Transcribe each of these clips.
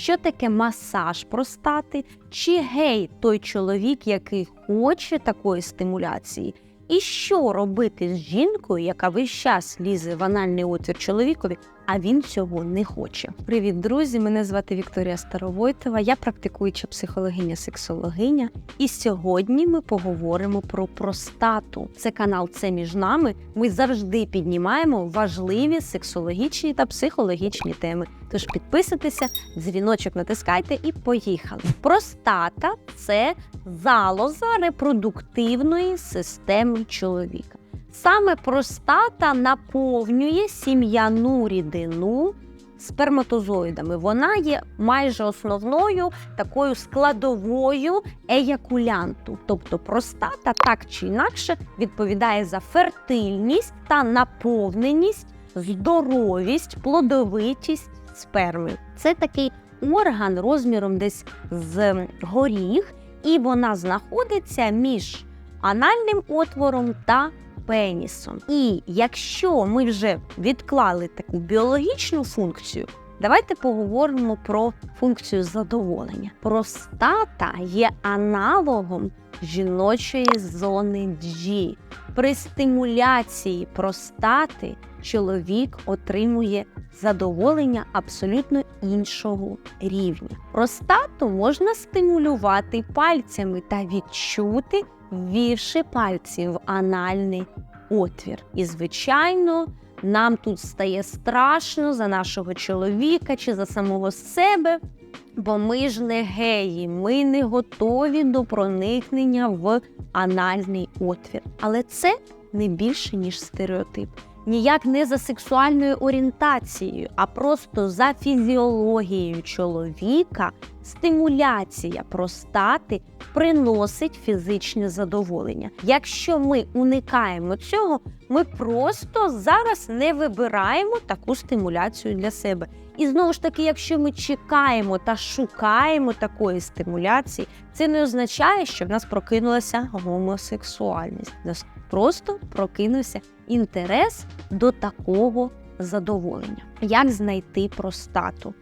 що таке масаж простати, чи гей той чоловік, який хоче такої стимуляції, і що робити з жінкою, яка весь час лізе в анальний отвір чоловікові, а він цього не хоче. Привіт, друзі! Мене звати Вікторія Старовойтова. Я практикуюча психологиня-сексологиня. І сьогодні ми поговоримо про простату. Це канал Це між нами. Ми завжди піднімаємо важливі сексологічні та психологічні теми. Тож підписуйтеся, дзвіночок натискайте і поїхали. Простата це залоза репродуктивної системи чоловіка. Саме простата наповнює сім'яну рідину сперматозоїдами. Вона є майже основною такою складовою еякулянту. Тобто простата так чи інакше відповідає за фертильність та наповненість, здоровість, плодовитість сперми. Це такий орган розміром десь з горіх, і вона знаходиться між анальним отвором та пенісом. І якщо ми вже відклали таку біологічну функцію, давайте поговоримо про функцію задоволення. Простата є аналогом жіночої зони G. При стимуляції простати чоловік отримує задоволення абсолютно іншого рівня. Простату можна стимулювати пальцями та відчути ввівши пальці в анальний отвір. І, звичайно, нам тут стає страшно за нашого чоловіка чи за самого себе, бо ми ж не геї, ми не готові до проникнення в анальний отвір. Але це не більше, ніж стереотип. Ніяк не за сексуальною орієнтацією, а просто за фізіологією чоловіка стимуляція простати приносить фізичне задоволення. Якщо ми уникаємо цього, ми просто зараз не вибираємо таку стимуляцію для себе. І знову ж таки, якщо ми чекаємо та шукаємо такої стимуляції, це не означає, що в нас прокинулася гомосексуальність. Просто прокинувся інтерес до такого задоволення. Як знайти простату?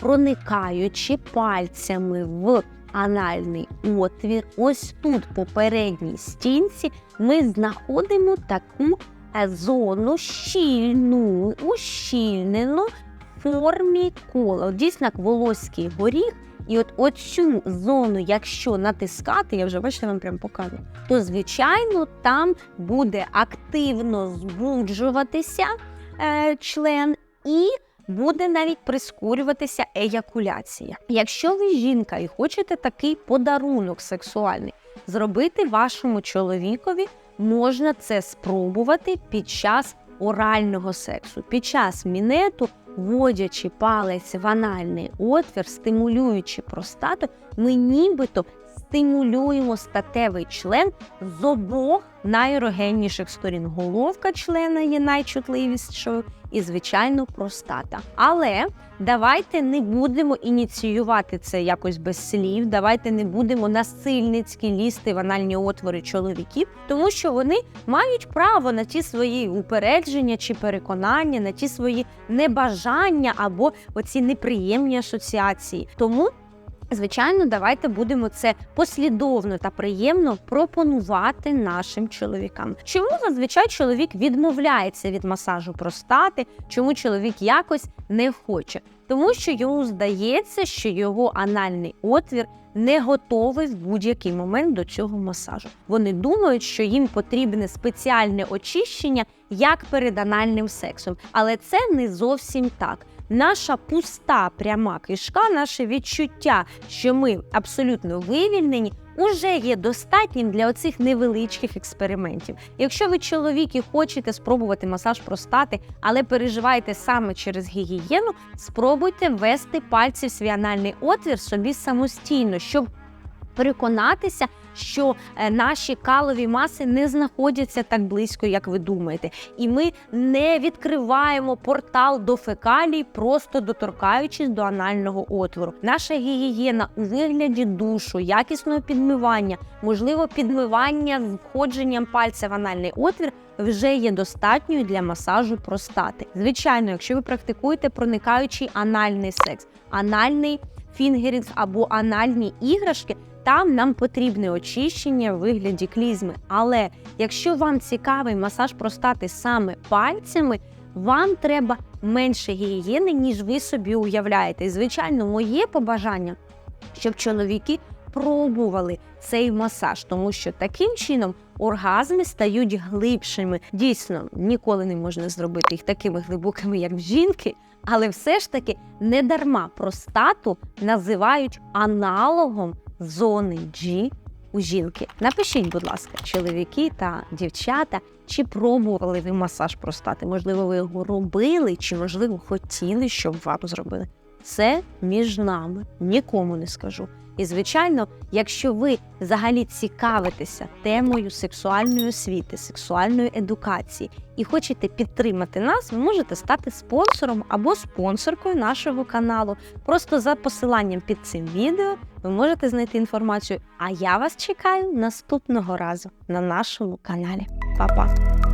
Проникаючи пальцями в анальний отвір, ось тут по передній стінці, ми знаходимо таку зону щільну, ущільнену в формі кола. Дійсно, як волоський горіх. І от оцю зону, якщо натискати, я вже бачите, вам прям показую, то звичайно там буде активно збуджуватися е, член і буде навіть прискорюватися еякуляція. Якщо ви жінка і хочете такий подарунок сексуальний зробити вашому чоловікові, можна це спробувати під час орального сексу, під час мінету. Вводячи палець в анальний отвір, стимулюючи простату, ми нібито стимулюємо статевий член з обох найерогенніших сторін. Головка члена є найчутливішою і, звичайно, простата. Але давайте не будемо ініціювати це якось без слів. Давайте не будемо насильницьки лізти в анальні отвори чоловіків, тому що вони мають право на ті свої упередження чи переконання, на ті свої небажання або оці неприємні асоціації. Тому Звичайно, давайте будемо це послідовно та приємно пропонувати нашим чоловікам. Чому зазвичай чоловік відмовляється від масажу простати? Чому чоловік якось не хоче? Тому що йому здається, що його анальний отвір не готовий в будь-який момент до цього масажу. Вони думають, що їм потрібне спеціальне очищення як перед анальним сексом, але це не зовсім так наша пуста пряма кишка, наше відчуття, що ми абсолютно вивільнені, уже є достатнім для оцих невеличких експериментів. Якщо ви чоловік і хочете спробувати масаж простати, але переживаєте саме через гігієну, спробуйте ввести пальці в свій анальний отвір собі самостійно, щоб переконатися, що е, наші калові маси не знаходяться так близько, як ви думаєте, і ми не відкриваємо портал до фекалій, просто доторкаючись до анального отвору. Наша гігієна у вигляді душу, якісного підмивання, можливо, підмивання з входженням пальця в анальний отвір. Вже є достатньою для масажу простати. Звичайно, якщо ви практикуєте проникаючий анальний секс, анальний фінгерінг або анальні іграшки, там нам потрібне очищення в вигляді клізми. Але якщо вам цікавий масаж простати саме пальцями, вам треба менше гігієни, ніж ви собі уявляєте. Звичайно, моє побажання, щоб чоловіки пробували цей масаж, тому що таким чином оргазми стають глибшими. Дійсно, ніколи не можна зробити їх такими глибокими, як в жінки, але все ж таки не дарма простату називають аналогом зони G у жінки. Напишіть, будь ласка, чоловіки та дівчата, чи пробували ви масаж простати? Можливо, ви його робили, чи можливо хотіли, щоб вам зробили. Це між нами, нікому не скажу. І звичайно, якщо ви взагалі цікавитеся темою сексуальної освіти, сексуальної едукації і хочете підтримати нас, ви можете стати спонсором або спонсоркою нашого каналу. Просто за посиланням під цим відео ви можете знайти інформацію. А я вас чекаю наступного разу на нашому каналі. Па-па!